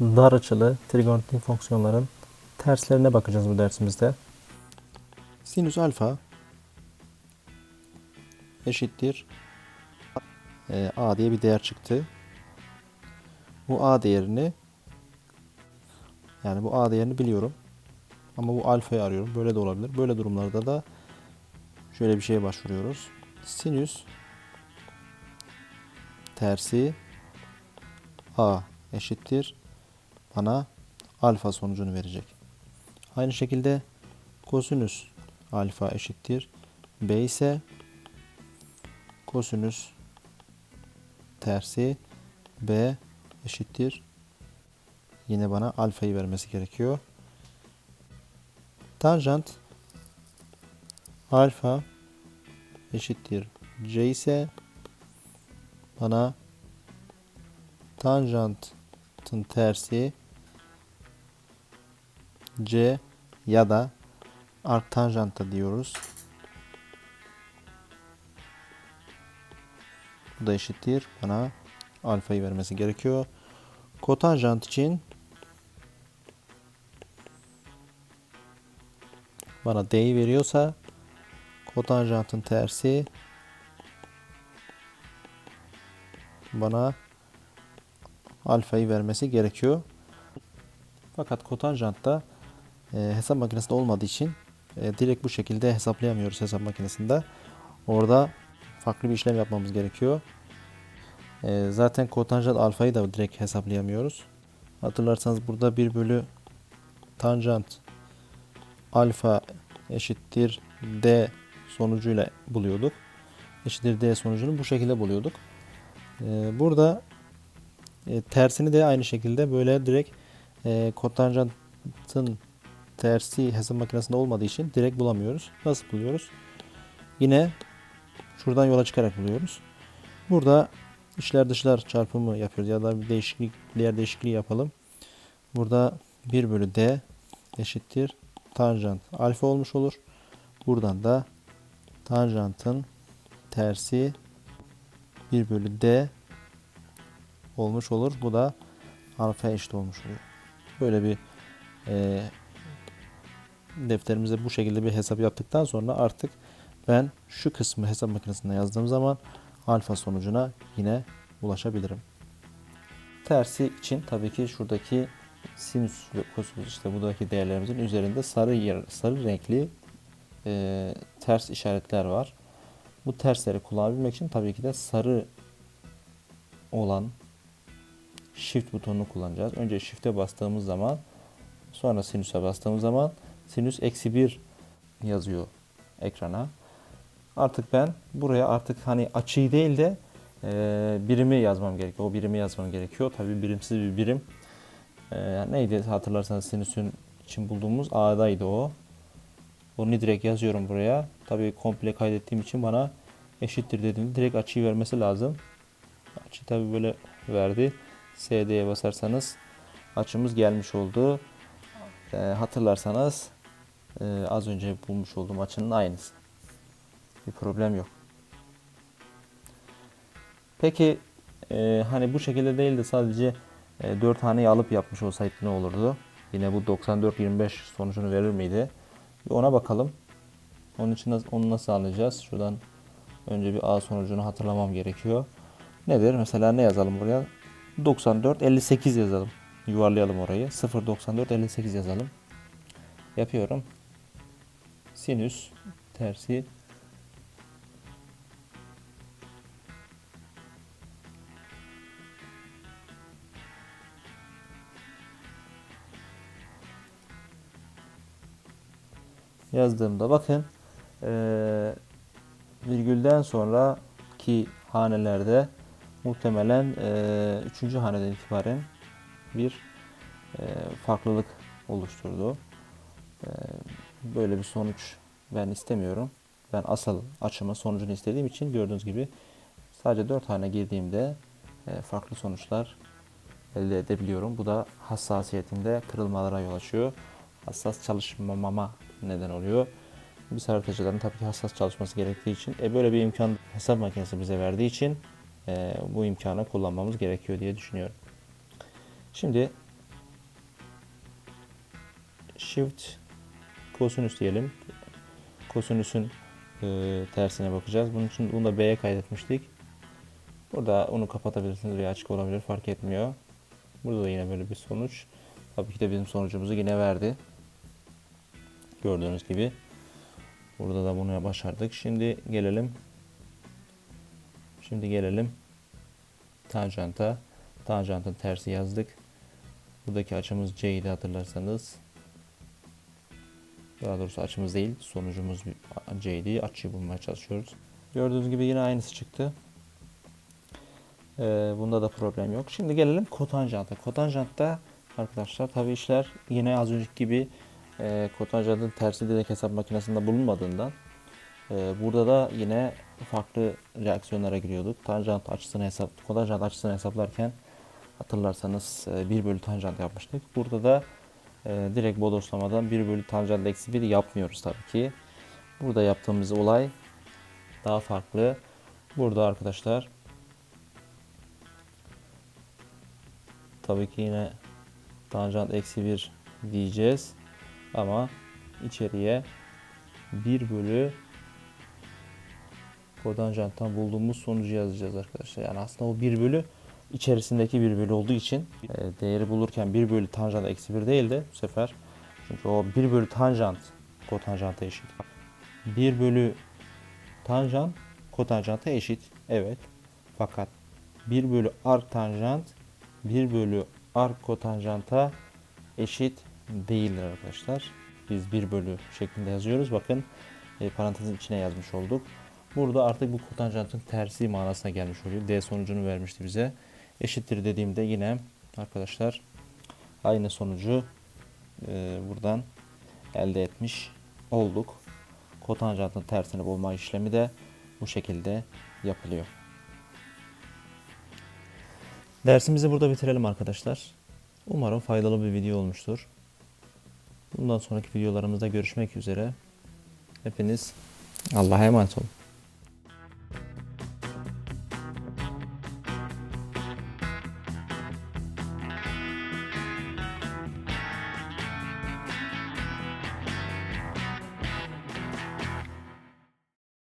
dar açılı trigonometrik fonksiyonların terslerine bakacağız bu dersimizde. Sinüs alfa eşittir e, a diye bir değer çıktı. Bu a değerini yani bu a değerini biliyorum. Ama bu alfayı arıyorum. Böyle de olabilir. Böyle durumlarda da şöyle bir şeye başvuruyoruz. Sinüs tersi a eşittir bana alfa sonucunu verecek. Aynı şekilde kosinüs alfa eşittir b ise kosinüs tersi b eşittir yine bana alfayı vermesi gerekiyor. Tanjant alfa eşittir c ise bana tanjantın tersi c ya da arctanjanta diyoruz. Bu da eşittir. Bana alfayı vermesi gerekiyor. Kotanjant için bana D'yi veriyorsa kotanjantın tersi bana alfayı vermesi gerekiyor. Fakat kotanjantta e, hesap makinesinde olmadığı için e, direkt bu şekilde hesaplayamıyoruz hesap makinesinde. Orada farklı bir işlem yapmamız gerekiyor. E, zaten kotanjant alfayı da direkt hesaplayamıyoruz. Hatırlarsanız burada 1 bölü tanjant alfa eşittir d sonucuyla buluyorduk. Eşittir d sonucunu bu şekilde buluyorduk. E, burada e, tersini de aynı şekilde böyle direkt e, kotanjantın tersi hesap makinesinde olmadığı için direkt bulamıyoruz. Nasıl buluyoruz? Yine şuradan yola çıkarak buluyoruz. Burada içler dışlar çarpımı yapıyoruz ya da bir değişiklik, değer değişikliği yapalım. Burada 1 bölü d eşittir tanjant alfa olmuş olur. Buradan da tanjantın tersi 1 bölü d olmuş olur. Bu da alfa eşit olmuş oluyor. Böyle bir e, defterimize bu şekilde bir hesap yaptıktan sonra artık ben şu kısmı hesap makinesinde yazdığım zaman alfa sonucuna yine ulaşabilirim. Tersi için tabii ki şuradaki sinüs ve kosinüs işte buradaki değerlerimizin üzerinde sarı sarı renkli e, ters işaretler var. Bu tersleri kullanabilmek için tabii ki de sarı olan Shift butonunu kullanacağız. Önce Shift'e bastığımız zaman sonra sinüse bastığımız zaman sinüs eksi 1 yazıyor ekrana. Artık ben buraya artık hani açıyı değil de e, birimi yazmam gerekiyor. O birimi yazmam gerekiyor. Tabii birimsiz bir birim. E, neydi hatırlarsanız sinüsün için bulduğumuz A'daydı o. Onu direkt yazıyorum buraya. Tabii komple kaydettiğim için bana eşittir dediğimde direkt açıyı vermesi lazım. Açı tabii böyle verdi. SD'ye basarsanız açımız gelmiş oldu. E, hatırlarsanız e, az önce bulmuş olduğum açının aynısı. Bir problem yok. Peki e, hani bu şekilde değil de sadece e, 4 haneyi alıp yapmış olsaydı ne olurdu? Yine bu 94-25 sonucunu verir miydi? Bir ona bakalım. Onun için onu nasıl anlayacağız? Şuradan önce bir A sonucunu hatırlamam gerekiyor. Nedir? Mesela ne yazalım buraya? 94 58 yazalım. Yuvarlayalım orayı. 0 94 58 yazalım. Yapıyorum. Sinüs tersi yazdığımda bakın eee virgülden sonraki hanelerde muhtemelen e, üçüncü haneden itibaren bir e, farklılık oluşturdu. E, böyle bir sonuç ben istemiyorum. Ben asıl açımı sonucunu istediğim için gördüğünüz gibi sadece 4 hane girdiğimde e, farklı sonuçlar elde edebiliyorum. Bu da hassasiyetimde kırılmalara yol açıyor. Hassas çalışmamama neden oluyor. Biz haritacıların tabii ki hassas çalışması gerektiği için e, böyle bir imkan hesap makinesi bize verdiği için e, bu imkanı kullanmamız gerekiyor diye düşünüyorum. Şimdi Shift kosinüs diyelim. Kosinüsün e, tersine bakacağız. Bunun için bunu da B'ye kaydetmiştik. Burada onu kapatabilirsiniz veya açık olabilir fark etmiyor. Burada da yine böyle bir sonuç. Tabii ki de bizim sonucumuzu yine verdi. Gördüğünüz gibi. Burada da bunu başardık. Şimdi gelelim. Şimdi gelelim tanjanta. Tanjantın tersi yazdık. Buradaki açımız C'ydi hatırlarsanız. Daha doğrusu açımız değil, sonucumuz C'ydi. Açıyı bulmaya çalışıyoruz. Gördüğünüz gibi yine aynısı çıktı. Ee, bunda da problem yok. Şimdi gelelim kotanjanta. Kotanjantta arkadaşlar tabi işler yine az önceki gibi e, kotanjantın tersi direkt hesap makinesinde bulunmadığından e, burada da yine farklı reaksiyonlara giriyorduk. Tanjant açısını hesap, kotanjant açısını hesaplarken hatırlarsanız e, 1 bölü tanjant yapmıştık. Burada da e, direkt bodoslamadan 1 bölü tanjant eksi 1 yapmıyoruz tabii ki. Burada yaptığımız olay daha farklı. Burada arkadaşlar tabii ki yine tanjant eksi 1 diyeceğiz. Ama içeriye 1 bölü kotanjanttan bulduğumuz sonucu yazacağız arkadaşlar. Yani aslında o 1 bölü içerisindeki 1 bölü olduğu için e, değeri bulurken 1 bölü tanjant eksi 1 değil de bu sefer çünkü o 1 bölü tanjant kotanjanta eşit. 1 bölü tanjant kotanjanta eşit. Evet. Fakat 1 bölü arc tanjant 1 bölü arc kotanjanta eşit değildir arkadaşlar. Biz 1 bölü şeklinde yazıyoruz. Bakın e, parantezin içine yazmış olduk. Burada artık bu kotanjantın tersi manasına gelmiş oluyor. D sonucunu vermişti bize. Eşittir dediğimde yine arkadaşlar aynı sonucu e, buradan elde etmiş olduk. Kotanjantın tersini bulma işlemi de bu şekilde yapılıyor. Dersimizi burada bitirelim arkadaşlar. Umarım faydalı bir video olmuştur. Bundan sonraki videolarımızda görüşmek üzere. Hepiniz Allah'a emanet olun.